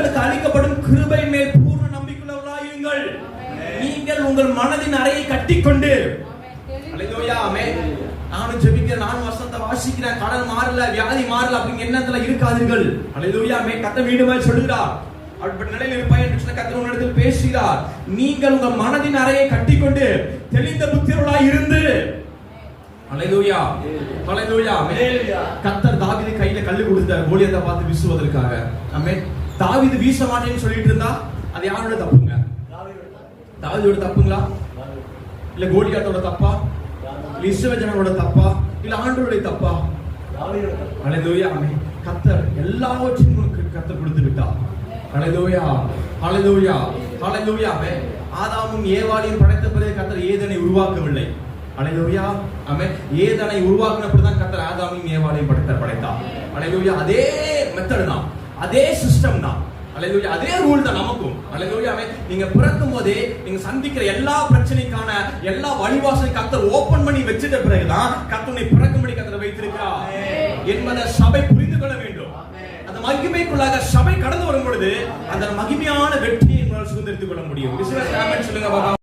உங்களுக்கு அளிக்கப்படும் கிருபை மேல் பூர்ண நம்பிக்கையுள்ளவர்களாயிருங்கள் நீங்கள் உங்கள் மனதின் அறையை கட்டிக்கொண்டு. நானும் ஜெபிக்கிறேன் நானும் வசனத்தை வாசிக்கிறேன். கடன் மாறல வியாதி மாறல அப்படிங்க எண்ணத்துல இருக்காதீர்கள். அல்லேலூயா ஆமென் கத்த வீடுமாய் சொல்லுகிறார். அப்படிப்பட்ட நிலையில் இருப்பாய் என்று சொன்ன கத்தர் உன்னிடத்தில் பேசுகிறார். நீங்கள் உங்க மனதின் அறையை கட்டிக்கொண்டு தெளிந்த புத்திரர்களாய் இருந்து. அல்லேலூயா ஆமென் கத்தர் தாவீது கையில கல்லு கொடுத்தார் கோலியத்தை பார்த்து வீசுவதற்காக ஆமென் தாவிது வீச மாட்டேன்னு சொல்லிட்டு இருந்தா அது யாரோட தப்புங்க? தாவீதோட தப்புங்களா? இல்ல கோலியாத்தோட தப்பா? இல்ல தப்பா? இல்ல ஆண்டவருடைய தப்பா? அலைதோயா ஆமென். கத்தர் எல்லாவற்றையும் உனக்கு கத்தர் கொடுத்து விட்டா அலைதோயா அலைதோயா அலைதோயா அமை ஆதாமும் ஏவாளையும் படைத்த பிறகு கத்தர் ஏதனை உருவாக்கவில்லை. ஹalleluya ஆமென். ஏதனை உருவாக்கினப்படி தான் கர்த்தர் ஆதாமையும் ஏவாளையும் படைத்தார் படைத்தார். ஹalleluya அதே மெத்தடு தான். அதே சிஸ்டம் தான். அல்லேலூயா அதே ரூல் தான் நமக்கும். ஆமென் நீங்க பிறக்கும் போதே நீங்க சந்திக்கிற எல்லா பிரச்சனைக்கான எல்லா வழிவாசலை கத்தர் ஓபன் பண்ணி வச்சிட்ட பிறகுதான் கத்தனை பிறக்கும்படி கத்தர் வைத்திருக்கிறார். என்பதை சபை புரிந்து கொள்ள வேண்டும். அந்த மகிமைக்குள்ளாக சபை கடந்து வரும் பொழுது அந்த மகிமையான வெற்றியை உங்களால் சுதந்திரித்துக் கொள்ள முடியும். சொல்லுங்க பாப்பா